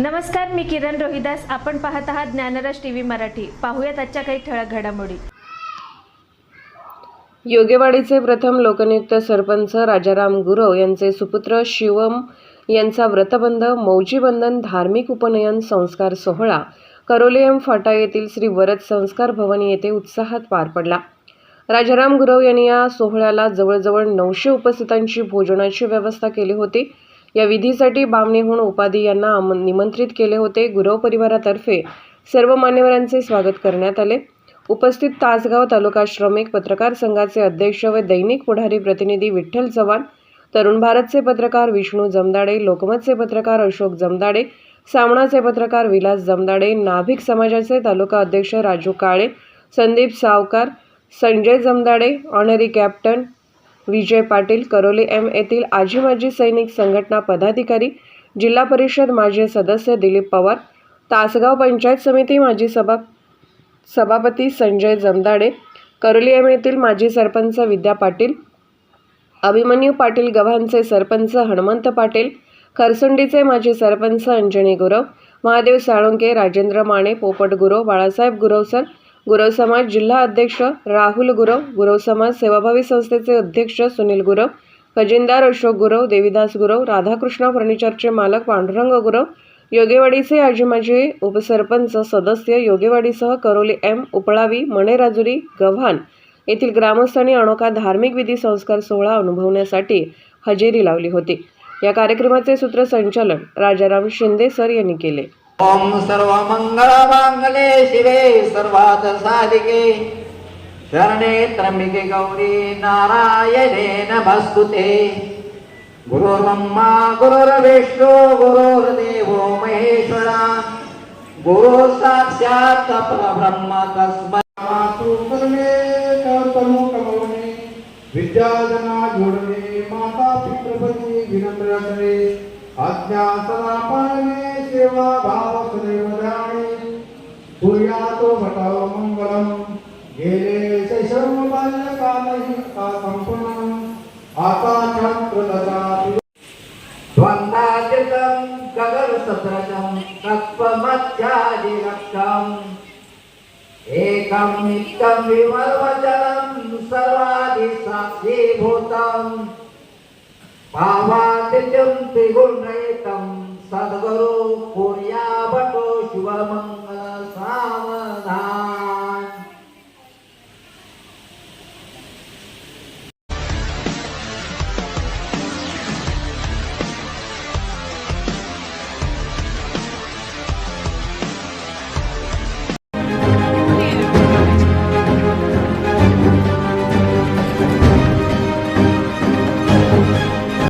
नमस्कार मी किरण रोहिदास. आपण पाहत आहात ज्ञानराज टी व्ही मराठी. पाहूयात आजच्या काही ठळक घडामोडी. योगेवाडीचे प्रथम लोकनियुक्त सरपंच राजाराम गुरव यांचे सुपुत्र शिवम यांचा व्रतबंध मौजीबंधन धार्मिक उपनयन संस्कार सोहळा करोलियम फाटा येथील श्री वरद संस्कार भवन येथे उत्साहात पार पडला. राजाराम गुरव यांनी या सोहळ्याला जवळजवळ नऊशे उपस्थितांची भोजनाची व्यवस्था केली होती. या विधीसाठी बामणेहून उपाधी यांना आम- निमंत्रित केले होते. गुरव परिवारातर्फे सर्व मान्यवरांचे स्वागत करण्यात आले. उपस्थित तासगाव तालुका श्रमिक पत्रकार संघाचे अध्यक्ष व दैनिक पुढारी प्रतिनिधी विठ्ठल चव्हाण तरुण भारतचे पत्रकार विष्णू जमदाडे लोकमतचे पत्रकार अशोक जमदाडे सामनाचे पत्रकार विलास जमदाडे नाभिक समाजाचे तालुका अध्यक्ष Raju Kale Sandeep Savkar Sanjay Jamdade honorary captain Vijay Patil Karoli M येथील आजी माजी सैनिक संघटना पदाधिकारी जिल्हा परिषद माजी सदस्य दिलीप पवार तासगाव पंचायत समिती माजी सभा सभापती संजय जमदाडे करोली एम येथील माजी सरपंच विद्या पाटील अभिमन्यू पाटील गव्हांचे सरपंच हनुमंत पाटील खरसुंडीचे माजी सरपंच अंजनी गुरव महादेव साळुंके राजेंद्र माने पोपट गुरव बाळासाहेब गुरवसर गुरव समाज जिल्हा अध्यक्ष राहुल गुरव गुरव समाज सेवाभावी संस्थेचे अध्यक्ष सुनील गुरव खजिनदार अशोक गुरव देविदास गुरव राधाकृष्ण फर्निचरचे मालक पांडुरंग गुरव योगेवाडीचे आजी माजी उपसरपंच सदस्य योगेवाडीसह करोली एम उपळावी मणेराजुरी गव्हाण येथील ग्रामस्थांनी अनोखा धार्मिक विधी संस्कार सोहळा अनुभवण्यासाठी हजेरी लावली होती. या कार्यक्रमाचे सूत्रसंचालन राजाराम शिंदे सर यांनी केले. ओम सर्वमङ्गलमाङ्गले शिवे सर्वात् साधिके शरणे त्र्यंबिके गौरी नारायणे नमस्तुते। गुरुर्ब्रह्मा गुरुर्विष्णु गुरुर्देव महेश्वरा। गुरु साक्षात परब्रह्म तस्मे मातु कर्तनु कमवणे विद्याजना जोडणे माता पितृपती विनम्र करे आज्ञा सदा पाळणे सेवा भटाव मंगलम गेले शैशव बाल्यकालहि का संपूर्ण आता छत्र ददातु द्वन्द्वातीतं गगनसदृशं तत्त्वमध्यादिरक्षम् एकं नित्यं विमर्मजलं सर्वादिसाक्षीभूतम् पावादित्यं त्रिगुणयुतं सद्गुरु कुर्या भटो शिवमङ्गलम्